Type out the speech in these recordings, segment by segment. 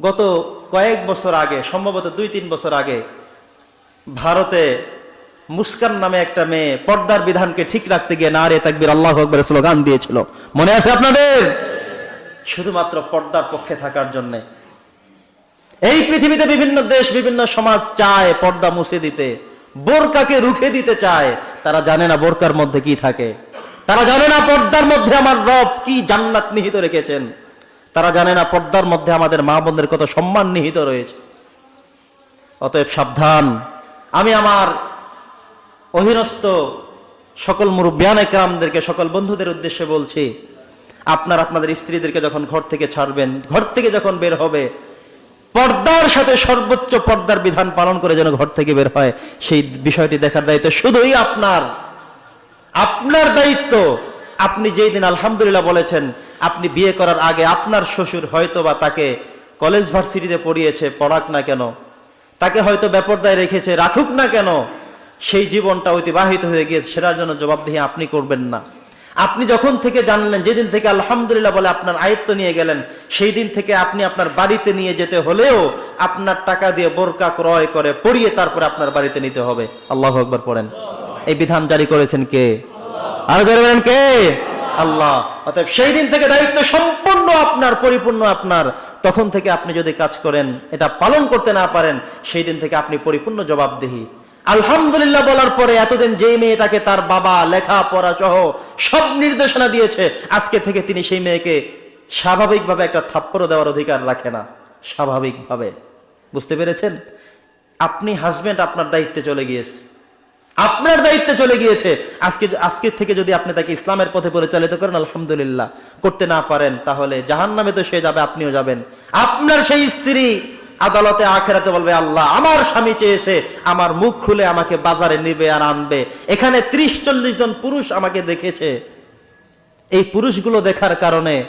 গত কয়েক বছর আগে, সম্ভবত দুই তিন বছর আগে, ভারতে মুস্কান নামে একটা মেয়ে পর্দার বিধানকে ঠিক রাখতে গিয়ে না নারে তাকবির, আল্লাহ আকবর স্লোগান দিয়েছিল। মনে আছে আপনাদের? শুধুমাত্র পর্দার পক্ষে থাকার জন্যে। এই পৃথিবীতে বিভিন্ন দেশ, বিভিন্ন সমাজ চায় পর্দা মুছে দিতে, বোরকাকে রুখে দিতে চায়। তারা জানে না বোরকার মধ্যে কি থাকে। তারা জানে না পর্দার মধ্যে আমার রব কি জান্নাত নিহিত রেখেছেন। তারা জানে না, পর্দার মধ্যে আমাদের মা বোনদের কত সম্মান নিহিত রয়েছে। অতএব সাবধান। আমি আমার অধীনস্থ সকল মুরব্বিয়ান একরামদেরকে, সকল বন্ধুদের উদ্দেশ্যে বলছি, আপনার আপনাদের স্ত্রীদেরকে যখন ঘর থেকে ছাড়বেন, ঘর থেকে যখন বের হবে, পর্দার সাথে সর্বোচ্চ পর্দার বিধান পালন করে যেন ঘর থেকে বের হয়, সেই বিষয়টি দেখার দায়িত্ব শুধুই আপনার। আপনার দায়িত্ব আপনি যেই দিন আলহামদুলিল্লাহ বলেছেন, আপনি বিয়ে করার আগে আপনার শ্বশুর হয়তো বা তাকে কলেজ ভার্সিটিতে পড়িয়েছে, পড়াক না কেন? তাকে হয়তো বেপরদায় রেখেছে, রাখুক না কেন? সেই জীবনটা অতিবাহিত হয়ে গিয়েছে, সেটার জন্য জবাবদিহি আপনি করবেন না। আপনি যখন থেকে জানলেন, যেদিন থেকে আলহামদুলিল্লাহ বলে আপনার আয়ত্ত নিয়ে গেলেন, সেই দিন থেকে আপনি আপনার বাড়িতে নিয়ে যেতে হলেও আপনার টাকা দিয়ে বোরকা ক্রয় করে পড়িয়ে তারপরে আপনার বাড়িতে নিতে হবে। আল্লাহ একবার পড়েন। এই বিধান জারি করেছেন কে? আল্লাহ। অতএব সেই দিন থেকে দায়িত্ব সম্পূর্ণ আপনার, পরিপূর্ণ আপনার। তখন থেকে আপনি যদি কাজ করেন, এটা পালন করতে না পারেন, সেই দিন থেকে আপনি পরিপূর্ণ জবাবদিহি। আলহামদুলিল্লাহ বলার পরে এতদিন যেই মেয়েটাকে তার বাবা লেখা পড়া সহ সব নির্দেশনা দিয়েছে, আজকে থেকে তিনি সেই মেয়েকে স্বাভাবিকভাবে একটা থাপ্পড় দেওয়ার অধিকার রাখে না। স্বাভাবিকভাবে। বুঝতে পেরেছেন? আপনি হাজবেন্ড আপনার দায়িত্বে চলে গিয়েছে। আপনার দায়িত্বে চলে গিয়েছে। আজকে আজকে থেকে যদি আপনি তাকে ইসলামের পথে পরিচালিত করেন, আলহামদুলিল্লাহ। করতে না পারেন, তাহলে জাহান নামে তো সে যাবে, আপনিও যাবেন। আপনার সেই স্ত্রী আদালতে আখেরাতে বলবে, আল্লাহ, আমার স্বামী চেয়েছে, আমার মুখ খুলে আমাকে বাজারে নিবে আর আনবে। এখানে ত্রিশ চল্লিশ জন পুরুষ আমাকে দেখেছে। এই পুরুষগুলো দেখার কারণে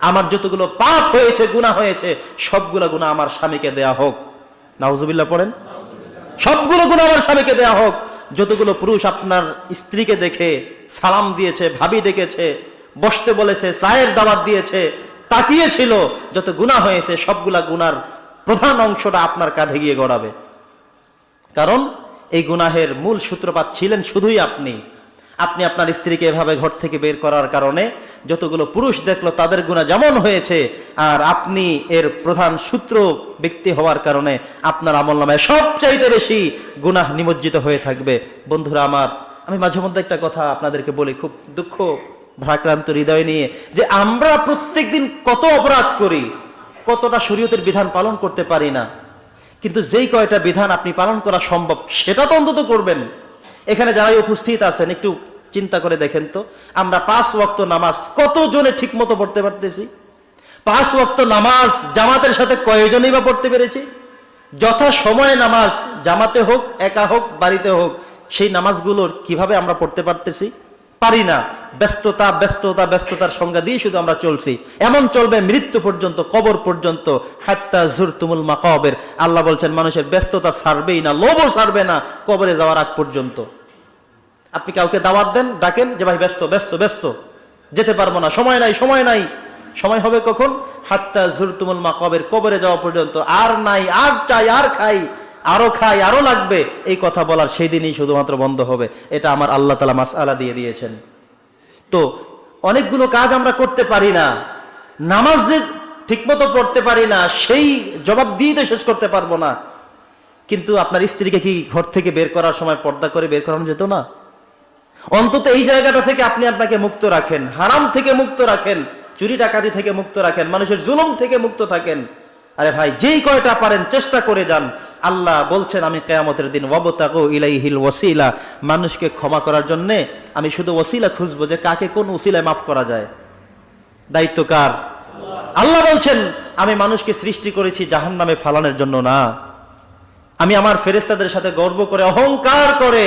আমার যতগুলো পাপ হয়েছে গুণা হয়েছে, সবগুলো গুণা আমার স্বামীকে দেয়া হোক। নাউজুবিল্লাহ পড়েন। সবগুলো গুণ আমার স্বামীকে দেয়া হোক। যতগুলো পুরুষ আপনার স্ত্রীকে দেখে সালাম দিয়েছে, ভাবি ডেকেছে, বসতে বলেছে, চায়ের দাবাত দিয়েছে, তাকিয়েছিল যত গুণা হয়েছে, সবগুলা গুনার প্রধান অংশটা আপনার কাঁধে গিয়ে গড়াবে। কারণ এই গুনাহের মূল সূত্রপাত ছিলেন শুধুই আপনি। আপনি আপনার স্ত্রীকে এভাবে ঘর থেকে বের করার কারণে যতগুলো পুরুষ দেখল তাদের গুণা যেমন হয়েছে, আর আপনি এর প্রধান সূত্র ব্যক্তি হওয়ার কারণে আপনার আমল নামায় সবচাইতে বেশি গুনাহ নিমজ্জিত হয়ে থাকবে। বন্ধুরা আমার, আমি মাঝে মধ্যে একটা কথা আপনাদেরকে বলি, খুব দুঃখ ভারাক্রান্ত হৃদয় নিয়ে, যে আমরা প্রত্যেকদিন কত অপরাধ করি, কতটা শরীয়তের বিধান পালন করতে পারি না, কিন্তু যেই কয়টা বিধান আপনি পালন করা সম্ভব, সেটা তো অন্তত করবেন। এখানে যারাই উপস্থিত আছেন, একটু চিন্তা করে দেখেন তো, আমরা পাঁচ ওয়াক্ত নামাজ কতজনে ঠিক মতো পড়তে পারতেছি? পাঁচ ওয়াক্ত নামাজ জামাতের সাথে কয়জনই বা পড়তে পেরেছি? যথা সময়ে নামাজ জামাতে হোক, একা হোক, বাড়িতে হোক, সেই নামাজগুলোর কীভাবে আমরা পড়তে পারতেছি? পারি না। ব্যস্ততা ব্যস্ততা, ব্যস্ততার সংজ্ঞা দিয়ে শুধু আমরা চলছি। এমন চলবে মৃত্যু পর্যন্ত, কবর পর্যন্ত, হাত্তা জুর তুমুল মাকাবের। আল্লাহ বলছেন, মানুষের ব্যস্ততা ছাড়বেই না, লোভও ছাড়বে না কবরে যাওয়ার আগ পর্যন্ত। আপনি কাউকে দাওয়াত দেন, ডাকেন যে, ভাই, ব্যস্ত ব্যস্ত ব্যস্ত। যেতে পারব না, সময় নাই সময় নাই। সময় হবে কখন? হাত্তা জুর তুমুল মাকাবের কবরে যাওয়া পর্যন্ত। আর নাই, আর চাই, আর খাই। আরও খাই, আরও লাগবে, এই কথা বলার সেই দিনই শুধুমাত্র বন্ধ হবে। এটা আমার আল্লাহ তালা মাস আলা দিয়ে দিয়েছেন। তো অনেকগুলো কাজ আমরা করতে পারি না, নামাজ যে ঠিকমতো পড়তে পারি না, সেই জবাব দিয়ে তো শেষ করতে পারব না। কিন্তু আপনার স্ত্রীকে কি ঘর থেকে বের করার সময় পর্দা করে বের করানো যেত না? অন্তত এই জায়গাটা থেকে আপনি আপনাকে মুক্ত রাখেন, হারাম থেকে মুক্ত রাখেন, চুরি ডাকাতি থেকে মুক্ত রাখেন, মানুষের জুলুম থেকে মুক্ত থাকেন। আরে ভাই, যেই কয়টা পারেন, চেষ্টা করে যান। আল্লাহ বলছেন, আমি কেয়ামতের দিন ওয়াবতাকু ইলাইহিল ওসিলা মানুষকে ক্ষমা করার জন্য আমি শুধু ওসিলা খুঁজবো যে কাকে কোন ওসিলায় মাফ করা যায়। দায়িত্ব কার? আল্লাহ বলছেন, আমি মানুষকে সৃষ্টি করেছি জাহান নামে ফালানোর জন্য না। আমি আমার ফেরেস্তাদের সাথে গর্ব করে, অহংকার করে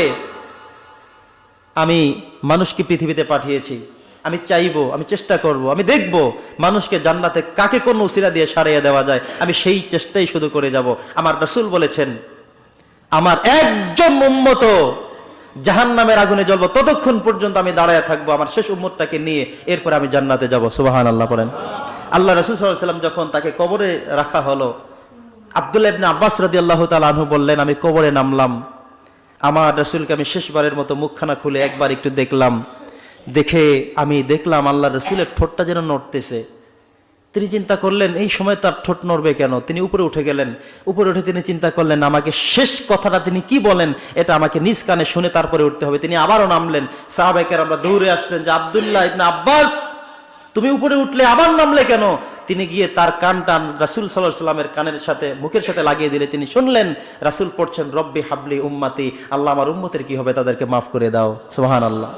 আমি মানুষকে পৃথিবীতে পাঠিয়েছি। আমি চাইব, আমি চেষ্টা করব, আমি দেখব মানুষকে জান্নাতে কাকে কোন উসিরা দিয়ে সারিয়ে দেওয়া যায়। আমি সেই চেষ্টাই শুধু করে যাব। আমার রসুল বলেছেন, আমার একজন উম্মত জাহান নামের আগুনে জ্বলব, ততক্ষণ পর্যন্ত আমি দাঁড়ায় থাকব, আমার শেষ উম্মতটাকে নিয়ে এরপর আমি জান্নাতে যাব। সুবাহান আল্লাহ বলেন আল্লাহ রসুল সাল্লাম যখন তাকে কবরে রাখা হলো, আবদুল্লাহ ইবনে আব্বাস রাদি আল্লাহ তালু বললেন, আমি কবরে নামলাম। আমার রসুলকে আমি শেষবারের মতো মুখখানা খুলে একবার একটু দেখলাম। দেখে আমি দেখলাম আল্লাহ রসুলের ঠোঁটটা যেন নড়তেছে। তিনি চিন্তা করলেন, এই সময় তার ঠোঁট নড়বে কেন? তিনি উপরে উঠে গেলেন। উপরে উঠে তিনি চিন্তা করলেন, আমাকে শেষ কথাটা তিনি কি বলেন? এটা আমাকে নিজ কানে শুনে তারপরে উঠতে হবে। তিনি আবারও নামলেন সাহাবাইকার আমরা দৌড়ে আসলেন যে, আবদুল্লাহ ইবনে আব্বাস, তুমি উপরে উঠলে আবার নামলে কেন? তিনি গিয়ে তার কানটা রাসুল সাল্লাহ সাল্লামের কানের সাথে, মুখের সাথে লাগিয়ে দিলে। তিনি শুনলেন, রাসুল পড়ছেন, রব্বি হাবলি উম্মাতি, আল্লাহ আমার উম্মতের কি হবে তাদেরকে মাফ করে দাও। সোহান আল্লাহ